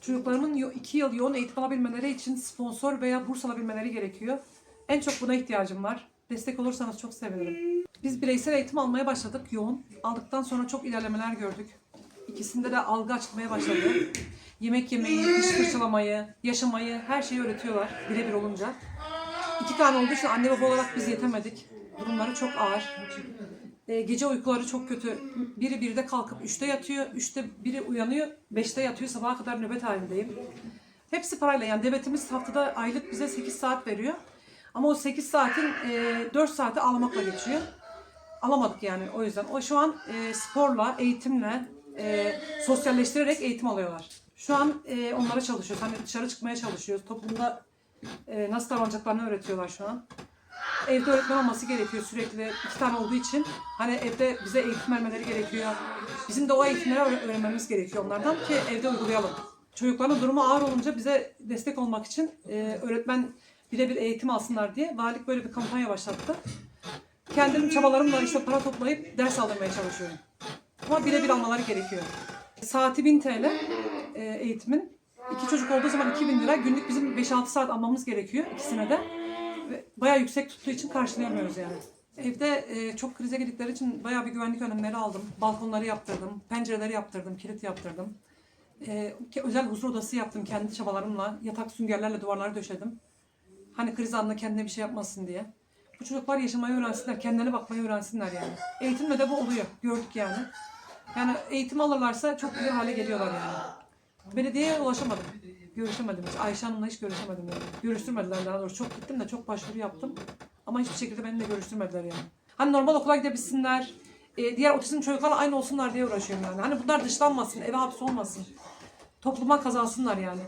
Çocuklarımın yo- iki yıl yoğun eğitim alabilmeleri için sponsor veya burs alabilmeleri gerekiyor. En çok buna ihtiyacım var. Destek olursanız çok sevinirim. Biz bireysel eğitim almaya başladık yoğun. Aldıktan sonra çok ilerlemeler gördük. İkisinde de algı açılmaya başladı. Yemek yemeyi, diş fırçalamayı, yaşamayı her şeyi öğretiyorlar birebir olunca. İki tane olduğu için anne baba olarak biz yetemedik. Durumları çok ağır. E, gece uykuları çok kötü. Biri birde kalkıp üçte yatıyor, üçte biri uyanıyor, beşte yatıyor. Sabaha kadar nöbet halindeyim. Hepsi parayla yani devletimiz haftada aylık bize 8 saat veriyor. Ama o 8 saatin e, 4 saati ağlamakla geçiyor. Alamadık yani o yüzden. O şu an e, sporla, eğitimle, e, sosyalleştirerek eğitim alıyorlar. Şu an e, onlara çalışıyoruz. Hani dışarı çıkmaya çalışıyoruz. Toplumda nasıl davranacaklarını öğretiyorlar şu an. Evde öğretmen olması gerekiyor sürekli. iki tane olduğu için. Hani evde bize eğitim vermeleri gerekiyor. Bizim de o eğitimleri öğre- öğrenmemiz gerekiyor onlardan ki evde uygulayalım. Çocukların durumu ağır olunca bize destek olmak için e, öğretmen birebir eğitim alsınlar diye valilik böyle bir kampanya başlattı. Kendim çabalarımla işte para toplayıp ders aldırmaya çalışıyorum. Ama birebir almaları gerekiyor. Saati 1000 TL e, eğitimin. İki çocuk olduğu zaman 2000 lira. Günlük bizim 5-6 saat almamız gerekiyor ikisine de. Bayağı yüksek tuttuğu için karşılayamıyoruz yani. Evde e, çok krize girdikleri için bayağı bir güvenlik önlemleri aldım. Balkonları yaptırdım, pencereleri yaptırdım, kilit yaptırdım. E, özel huzur odası yaptım kendi çabalarımla. Yatak süngerlerle duvarları döşedim. Hani kriz anında kendine bir şey yapmasın diye. Bu çocuklar yaşamayı öğrensinler, kendilerine bakmayı öğrensinler yani. Eğitimle de bu oluyor. Gördük yani. Yani eğitim alırlarsa çok iyi hale geliyorlar yani. Belediyeye ulaşamadım. Görüşemedim hiç. Ayşe Hanım'la hiç görüşemedim yani. Görüştürmediler daha doğrusu. Çok gittim de çok başvuru yaptım. Ama hiçbir şekilde benimle görüştürmediler yani. Hani normal okula gidebilsinler. e, diğer otizm çocuklarla aynı olsunlar diye uğraşıyorum yani. Hani bunlar dışlanmasın, eve hapsolmasın. Topluma kazansınlar yani.